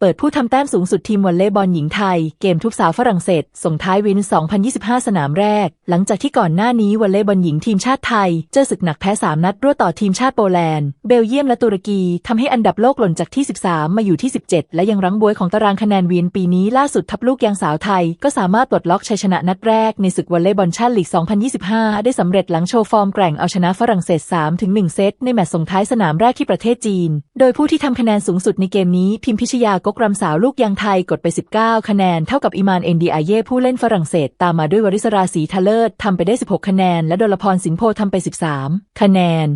เปิดผู้ทำแต้มสูงสุดทีมวอลเลย์บอลหญิงไทย เกมทุบสาวฝรั่งเศส ส่งท้ายวิน 2025 สนามแรก หลังจากที่ก่อนหน้านี้วอลเลย์บอลหญิงทีมชาติไทย เจอศึกหนักแพ้ 3 นัดรวดต่อทีมชาติโปแลนด์ เบลเยียมและตุรกีทำให้อันดับโลกหล่นจากที่ 13 มาอยู่ที่ 17 และยังรั้งบวยของตารางคะแนนวินปีนี้ล่าสุดทัพลูกยางสาวไทย ก็สามารถปลดล็อกชัยชนะนัดแรกในศึกวอลเลย์บอลชาติลีก 2025 ได้สำเร็จหลังโชว์ฟอร์มแกร่งเอาชนะฝรั่งเศส 3-1 เซตในแมตช์ส่งท้ายสนามแรกที่ประเทศจีน โดยผู้ที่ทำคะแนนสูงสุดในเกมนี้พิมพิชยากกรำสาวลูกยางไทยกดไป 19 คะแนน เท่ากับอิมานเอ็นดีอาเย่ผู้เล่นฝรั่งเศส ตามมาด้วยวริศราศรีทะเลิศทำไปได้ 16 คะแนน และดลพรสินโพทำไป 13 คะแนน